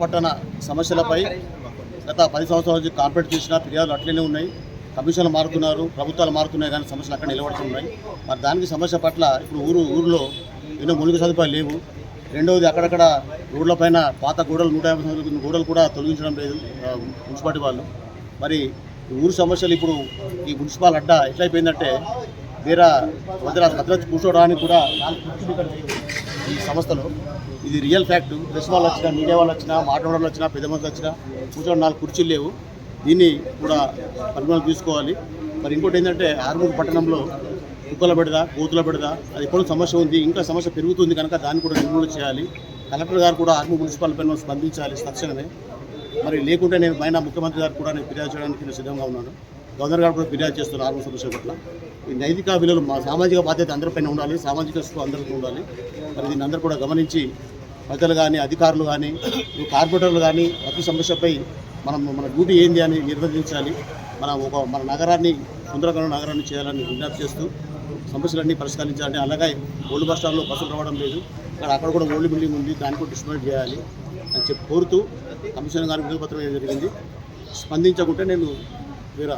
పట్టణ సమస్యలపై గత పది సంవత్సరాల నుంచి కాంప్లీట్ చేసిన ఫిర్యాదులు అట్లనే ఉన్నాయి. కమిషన్లు మారుతున్నారు ప్రభుత్వాలు మారుతున్నాయి కానీ సమస్యలు అక్కడ నిలబడుతున్నాయి మరి దానికి సమస్య పట్ల ఇప్పుడు ఊరు ఊరిలో ఎన్నో మూలిక సదుపాయాలు లేవు. రెండవది అక్కడక్కడ రోడ్లపైన పాత గోడలు నూట యాభై సంవత్సరాల గోడలు కూడా తొలగించడం లేదు మున్సిపాలిటీ వాళ్ళు. మరి ఊరు సమస్యలు ఇప్పుడు ఈ మున్సిపాల్ అడ్డా ఎట్లయిపోయిందంటే వేరే వదిల భద్రత కూర్చోవడానికి కూడా ఈ సంస్థలో. ఇది రియల్ ఫ్యాక్ట్. ప్రెస్ వాళ్ళు వచ్చినా మీడియా వాళ్ళు వచ్చినా మాట్లాడడం వచ్చినా పెద్ద మనుషులు వచ్చినా కూర్చోవడం నాలుగు కుర్చీలు లేవు. దీన్ని కూడా పరిగణన తీసుకోవాలి. మరి ఇంకోటి ఏంటంటే ఆర్మూరు పట్టణంలో కుక్కల పెడదా కోతుల పెడదా అది ఎప్పుడు సమస్య ఉంది. ఇంకా సమస్య పెరుగుతుంది కనుక దాన్ని కూడా నిర్మూలన చేయాలి. కలెక్టర్ గారు కూడా ఆర్మూర్ మున్సిపల్ పైన స్పందించాలి తక్షణమే. మరి లేకుంటే నేను పైన ముఖ్యమంత్రి గారు కూడా నేను ఫిర్యాదు చేయడానికి నేను సిద్ధంగా ఉన్నాను. గవర్నర్ గారు కూడా ఫిర్యాదు చేస్తున్నారు ఆర్మూర్ సమస్య పట్ల. ఈ నైతిక విలువలు మా సామాజిక బాధ్యత అందరిపైన ఉండాలి సామాజిక హక్కు అందరికీ ఉండాలి. మరి దీన్ని అందరూ కూడా గమనించి ప్రజలు కానీ అధికారులు కానీ కార్పొరేటర్లు కానీ ప్రతి సమస్యపై మనం మన డ్యూటీ ఏంది అని నిర్వర్తించాలి. మన ఒక మన నగరాన్ని సుందరకరణ నగరాన్ని చేయాలని విజ్ఞప్తి చేస్తూ సమస్యలన్నీ పరిష్కరించాలని అలాగే ఓల్డ్ బస్ స్టాండ్లో బస్సులు రావడం లేదు. ఇక్కడ అక్కడ కూడా ఓల్డ్ బిల్డింగ్ ఉంది దాన్ని కూడా డిస్మెంట్ చేయాలి అని చెప్పి కోరుతూ కమిషనర్ గారి వినతి పత్రం జరిగింది. స్పందించకుంటే నేను వేరే